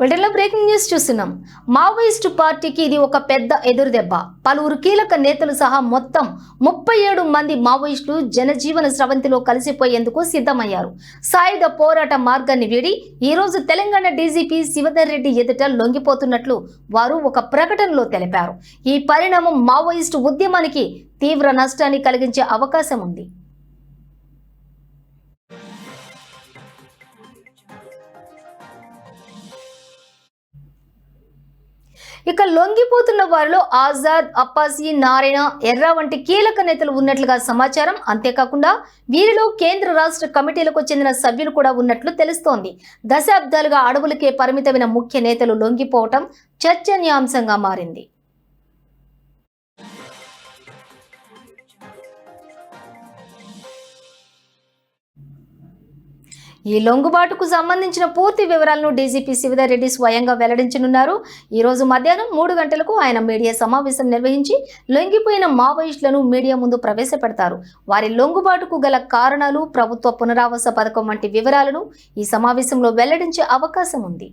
బ్రిటన్లో breaking news చూస్తున్నాం. Maoist పార్టీకి ఇది ఒక పెద్ద ఎదురుదెబ్బ పలువురు కీలక నేతలు సహా మొత్తం ముప్పై ఏడు మంది మావోయిస్టులు జనజీవన స్రవంతిలో కలిసిపోయేందుకు సిద్ధమయ్యారు. సాయుధ పోరాట మార్గాన్ని వీడి ఈరోజు తెలంగాణ డీజీపీ శివధర్ రెడ్డి ఎదుట లొంగిపోతున్నట్లు వారు ఒక ప్రకటనలో తెలిపారు. ఈ పరిణామం మావోయిస్టు ఉద్యమానికి తీవ్ర నష్టాన్ని కలిగించే అవకాశం ఉంది. ఇక లొంగిపోతున్న వారిలో ఆజాద్ అప్పాసి నారాయణ ఎర్ర వంటి కీలక నేతలు ఉన్నట్లుగా సమాచారం. అంతేకాకుండా వీరిలో కేంద్ర రాష్ట్ర కమిటీలకు చెందిన సభ్యులు కూడా ఉన్నట్లు తెలుస్తోంది. దశాబ్దాలుగా అడవులకే పరిమితమైన ముఖ్య నేతలు లొంగిపోవటం చర్చనీయాంశంగా మారింది. ఈ లొంగుబాటుకు సంబంధించిన పూర్తి వివరాలను డీజీపీ శివధర్రెడ్డి స్వయంగా వెల్లడించనున్నారు. ఈ రోజు మధ్యాహ్నం మూడు గంటలకు ఆయన మీడియా సమావేశం నిర్వహించి లొంగిపోయిన మావోయిస్టులను మీడియా ముందు ప్రవేశపెడతారు. వారి లొంగుబాటుకు గల కారణాలు ప్రభుత్వ పునరావాస పథకం వంటి వివరాలను ఈ సమావేశంలో వెల్లడించే అవకాశం ఉంది.